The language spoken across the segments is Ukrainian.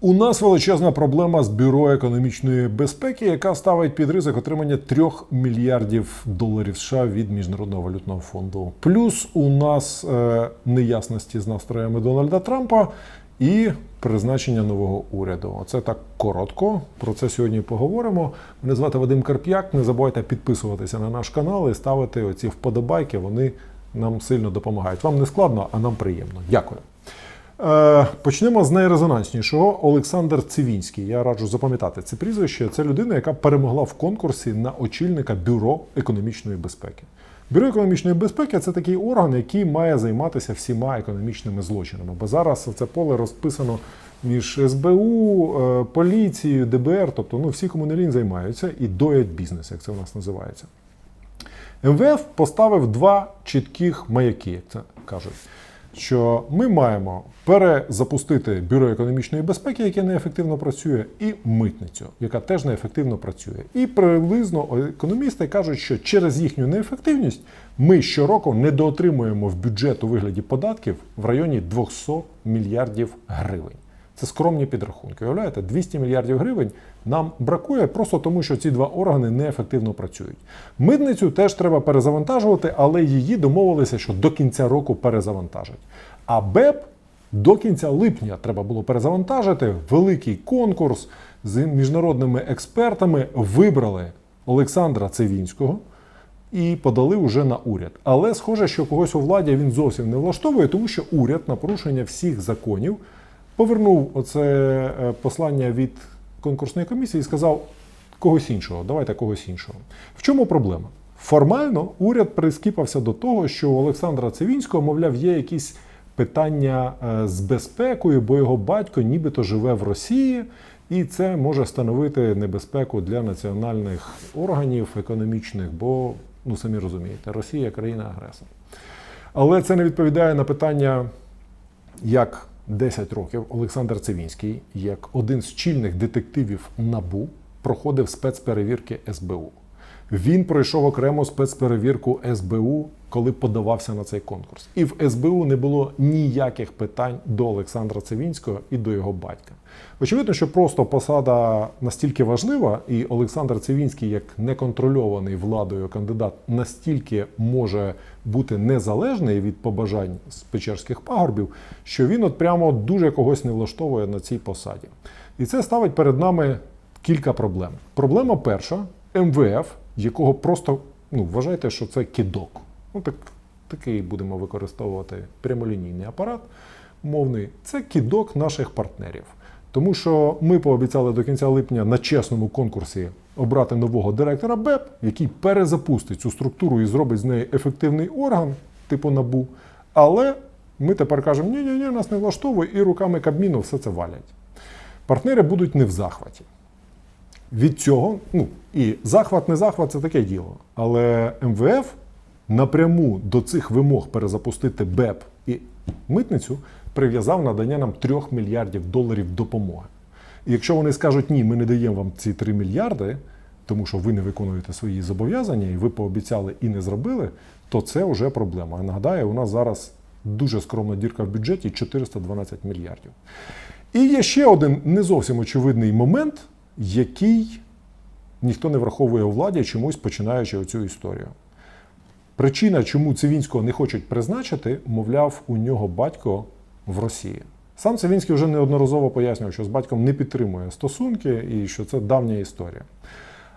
У нас величезна проблема з бюро економічної безпеки, яка ставить під ризик отримання 3 мільярдів доларів США від міжнародного валютного фонду. Плюс у нас е, неясності з настроями Дональда Трампа і призначення нового уряду. Оце так коротко. Про це сьогодні поговоримо. Мене звати Вадим Карп'як. Не забувайте підписуватися на наш канал і ставити оці вподобайки. Вони нам сильно допомагають. Вам не складно, а нам приємно. Дякую. Е, Почнемо з найрезонанснішого. Олександр Цивінський. Я раджу запам'ятати це прізвище. Це людина, яка перемогла в конкурсі на очільника бюро економічної безпеки. Бюро економічної безпеки це такий орган, який має займатися всіма економічними злочинами. Бо зараз це поле розписано між СБУ, е, поліцією, ДБР, тобто ну, всі кому займаються і доять бізнес, як це у нас називається. МВФ поставив два чітких маяки, як це кажуть. Що ми маємо перезапустити бюро економічної безпеки, яке неефективно працює, і митницю, яка теж неефективно працює. І приблизно економісти кажуть, що через їхню неефективність ми щороку недоотримуємо в бюджет у вигляді податків в районі 200 мільярдів гривень. Це скромні підрахунки. Уявляєте, 200 мільярдів гривень нам бракує просто тому, що ці два органи неефективно працюють. Митницю теж треба перезавантажувати, але її домовилися, що до кінця року перезавантажать. А БЕП до кінця липня треба було перезавантажити. Великий конкурс з міжнародними експертами вибрали Олександра Цивінського і подали вже на уряд. Але схоже, що когось у владі він зовсім не влаштовує, тому що уряд на порушення всіх законів повернув оце е, послання від конкурсної комісії і сказав когось іншого, давайте когось іншого. В чому проблема? Формально уряд прискіпався до того, що у Олександра Цивінського, мовляв, є якісь питання е, з безпекою, бо його батько нібито живе в Росії, і це може становити небезпеку для національних органів економічних, бо, ну самі розумієте, Росія країна-агресор. Але це не відповідає на питання, як 10 років Олександр Цивінський, як один з чільних детективів НАБУ, проходив спецперевірки СБУ. Він пройшов окрему спецперевірку СБУ, коли подавався на цей конкурс. І в СБУ не було ніяких питань до Олександра Цивінського і до його батька. Очевидно, що просто посада настільки важлива, і Олександр Цивінський, як неконтрольований владою кандидат, настільки може бути незалежний від побажань з Печерських пагорбів, що він от прямо дуже когось не влаштовує на цій посаді. І це ставить перед нами кілька проблем. Проблема перша МВФ, якого просто ну, вважайте, що це кидок. Ну, так, такий будемо використовувати прямолінійний апарат мовний. Це кидок наших партнерів. Тому що ми пообіцяли до кінця липня на чесному конкурсі обрати нового директора БЕП, який перезапустить цю структуру і зробить з неї ефективний орган, типу НАБУ. Але ми тепер кажемо, ні, ні, ні, нас не влаштовує, і руками Кабміну все це валять. Партнери будуть не в захваті. Від цього, ну і захват, не захват це таке діло. Але МВФ напряму до цих вимог перезапустити БЕП і митницю прив'язав надання нам 3 мільярдів доларів допомоги. І якщо вони скажуть, ні, ми не даємо вам ці 3 мільярди, тому що ви не виконуєте свої зобов'язання, і ви пообіцяли і не зробили, то це вже проблема. Нагадаю, у нас зараз дуже скромна дірка в бюджеті 412 мільярдів. І є ще один не зовсім очевидний момент, який ніхто не враховує у владі, чомусь починаючи оцю історію. Причина, чому Цивінського не хочуть призначити, мовляв, у нього батько в Росії. Сам Цивінський вже неодноразово пояснював, що з батьком не підтримує стосунки і що це давня історія.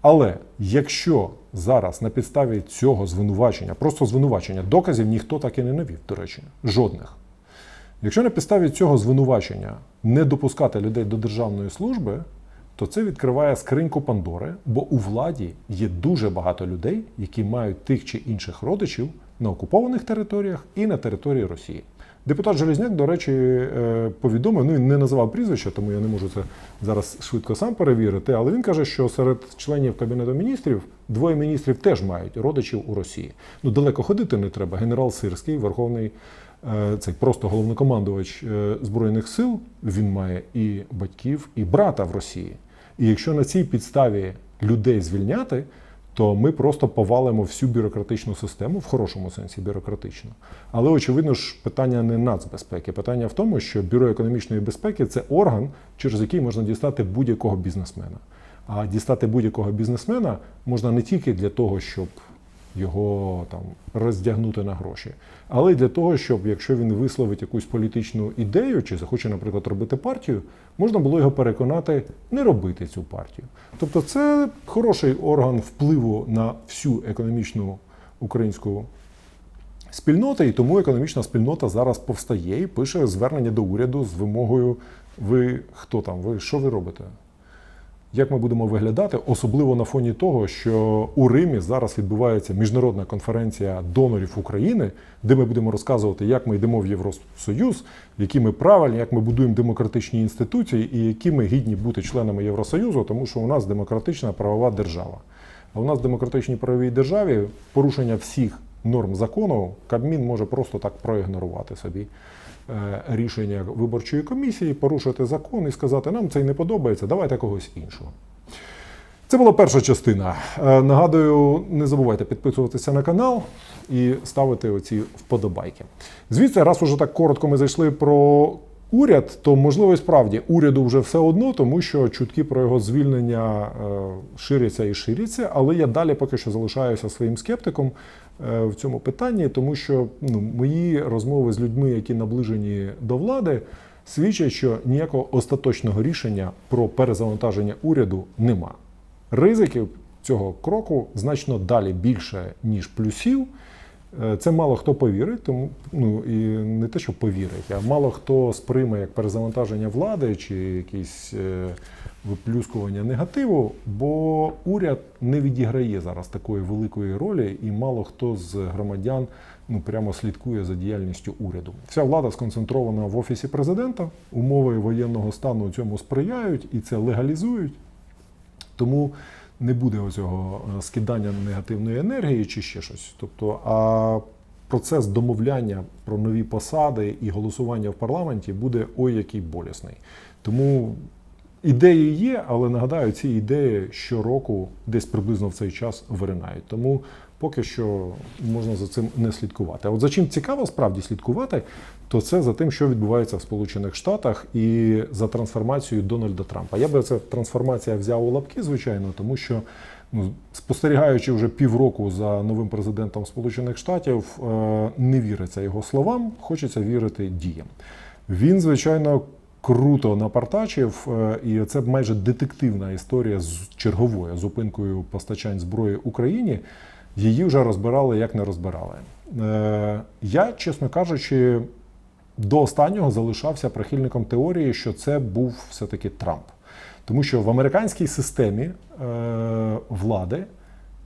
Але якщо зараз на підставі цього звинувачення, просто звинувачення, доказів ніхто так і не навів, до речі, жодних. Якщо на підставі цього звинувачення не допускати людей до державної служби, то це відкриває скриньку Пандори, бо у владі є дуже багато людей, які мають тих чи інших родичів на окупованих територіях і на території Росії. Депутат Железняк, до речі, е, повідомив, ну він не називав прізвища, тому я не можу це зараз швидко сам перевірити. Але він каже, що серед членів Кабінету міністрів двоє міністрів теж мають родичів у Росії. Ну далеко ходити не треба. Генерал Сирський, верховний е, цей просто головнокомандувач е, збройних сил. Він має і батьків, і брата в Росії. І якщо на цій підставі людей звільняти, то ми просто повалимо всю бюрократичну систему в хорошому сенсі бюрократично. Але очевидно ж питання не нацбезпеки. Питання в тому, що бюро економічної безпеки це орган, через який можна дістати будь-якого бізнесмена. А дістати будь-якого бізнесмена можна не тільки для того, щоб його там роздягнути на гроші, але й для того, щоб якщо він висловить якусь політичну ідею чи захоче, наприклад, робити партію, можна було його переконати не робити цю партію. Тобто, це хороший орган впливу на всю економічну українську спільноту, і тому економічна спільнота зараз повстає і пише звернення до уряду з вимогою: ви хто там? Ви що ви робите? Як ми будемо виглядати, особливо на фоні того, що у Римі зараз відбувається міжнародна конференція донорів України, де ми будемо розказувати, як ми йдемо в Євросоюз, які ми правильні, як ми будуємо демократичні інституції і які ми гідні бути членами Євросоюзу, тому що у нас демократична правова держава. А у нас в демократичній правовій державі порушення всіх норм закону Кабмін може просто так проігнорувати собі. Е, рішення виборчої комісії, порушити закон і сказати, нам це не подобається, давайте когось іншого. Це була перша частина. Е, нагадую, не забувайте підписуватися на канал і ставити оці вподобайки. Звідси, раз уже так коротко ми зайшли про уряд, то можливо і справді уряду вже все одно, тому що чутки про його звільнення е, ширяться і ширяться, але я далі поки що залишаюся своїм скептиком. Е, в цьому питанні, тому що ну, мої розмови з людьми, які наближені до влади, свідчать, що ніякого остаточного рішення про перезавантаження уряду нема. Ризиків цього кроку значно далі більше, ніж плюсів. Е, це мало хто повірить, тому ну і не те, що повірить, а мало хто сприйме як перезавантаження влади чи якісь е, виплюскування негативу, бо уряд не відіграє зараз такої великої ролі, і мало хто з громадян ну прямо слідкує за діяльністю уряду. Вся влада сконцентрована в офісі президента. Умови воєнного стану цьому сприяють і це легалізують. Тому не буде оцього е, скидання негативної енергії чи ще щось. Тобто, а процес домовляння про нові посади і голосування в парламенті буде ой який болісний. Тому ідеї є, але нагадаю, ці ідеї щороку десь приблизно в цей час виринають. Тому поки що можна за цим не слідкувати. А от за чим цікаво справді слідкувати, то це за тим, що відбувається в Сполучених Штатах і за трансформацією Дональда Трампа. Я би це трансформація взяв у лапки, звичайно, тому що. Ну, спостерігаючи вже півроку за новим президентом Сполучених Штатів, е, не віриться його словам, хочеться вірити діям. Він, звичайно, круто напартачив, е, і це майже детективна історія з черговою зупинкою постачань зброї Україні її вже розбирали як не розбирали. Е, я, чесно кажучи, до останнього залишався прихильником теорії, що це був все-таки Трамп. Тому що в американській системі е, влади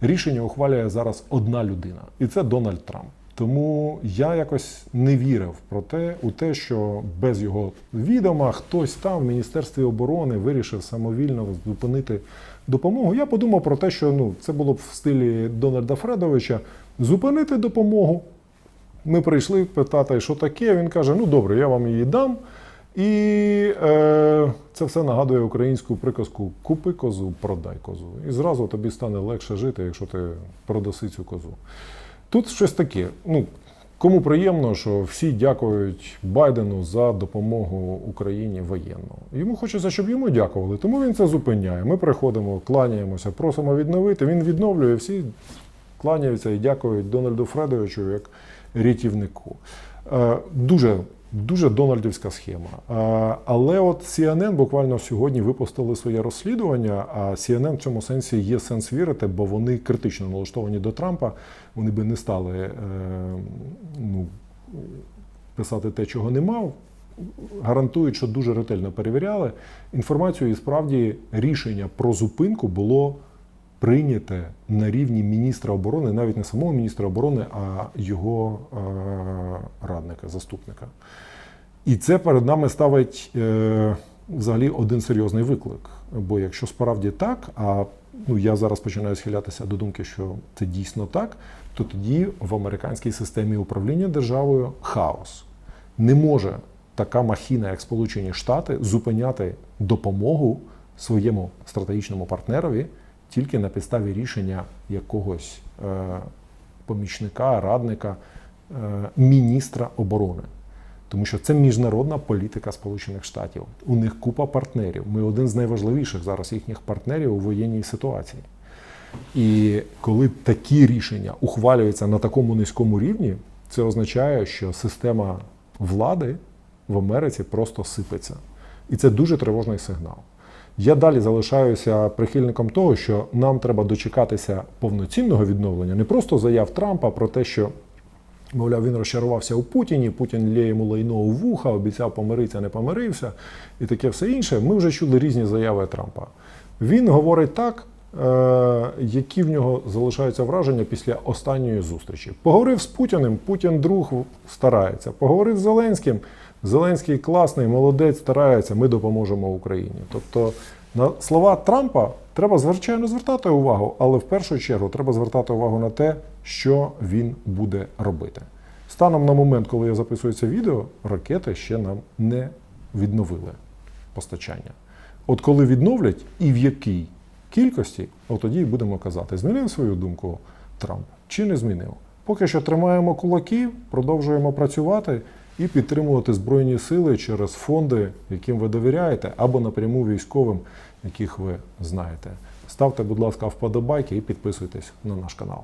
рішення ухвалює зараз одна людина, і це Дональд Трамп. Тому я якось не вірив про те, у те, що без його відома хтось там в Міністерстві оборони вирішив самовільно зупинити допомогу. Я подумав про те, що ну, це було б в стилі Дональда Фредовича зупинити допомогу. Ми прийшли питати, що таке. Він каже: Ну добре, я вам її дам. І е, це все нагадує українську приказку Купи козу, продай козу. І зразу тобі стане легше жити, якщо ти продаси цю козу. Тут щось таке. Ну, Кому приємно, що всі дякують Байдену за допомогу Україні воєнну. Йому хочеться, щоб йому дякували, тому він це зупиняє. Ми приходимо, кланяємося, просимо відновити. Він відновлює, всі кланяються і дякують Дональду Фредовичу як рятівнику. Е, дуже Дуже дональдівська схема. Але от CNN буквально сьогодні випустили своє розслідування. А CNN в цьому сенсі є сенс вірити, бо вони критично налаштовані до Трампа. Вони би не стали е, ну, писати те, чого не мав. Гарантують, що дуже ретельно перевіряли інформацію, і справді рішення про зупинку було прийняте на рівні міністра оборони, навіть не самого міністра оборони, а його е, радника, заступника. І це перед нами ставить е, взагалі один серйозний виклик. Бо якщо справді так, а ну я зараз починаю схилятися до думки, що це дійсно так, то тоді в американській системі управління державою хаос. Не може така махіна, як Сполучені Штати, зупиняти допомогу своєму стратегічному партнерові тільки на підставі рішення якогось е, помічника, радника, е, міністра оборони. Тому що це міжнародна політика Сполучених Штатів. У них купа партнерів. Ми один з найважливіших зараз їхніх партнерів у воєнній ситуації. І коли такі рішення ухвалюються на такому низькому рівні, це означає, що система влади в Америці просто сипеться. І це дуже тривожний сигнал. Я далі залишаюся прихильником того, що нам треба дочекатися повноцінного відновлення, не просто заяв Трампа про те, що Мовляв, він розчарувався у Путіні, Путін лє йому лайно у вуха, обіцяв помиритися, не помирився, і таке все інше. Ми вже чули різні заяви Трампа. Він говорить так, які в нього залишаються враження після останньої зустрічі. Поговорив з Путіним, Путін друг старається. Поговорив з Зеленським. Зеленський класний, молодець, старається, ми допоможемо Україні. Тобто на слова Трампа треба звичайно звертати увагу, але в першу чергу треба звертати увагу на те, що він буде робити. Станом на момент, коли я записую це відео, ракети ще нам не відновили постачання. От коли відновлять і в якій кількості, от тоді будемо казати, змінив свою думку Трамп чи не змінив. Поки що тримаємо кулаки, продовжуємо працювати і підтримувати збройні сили через фонди, яким ви довіряєте, або напряму військовим, яких ви знаєте. Ставте, будь ласка, вподобайки і підписуйтесь на наш канал.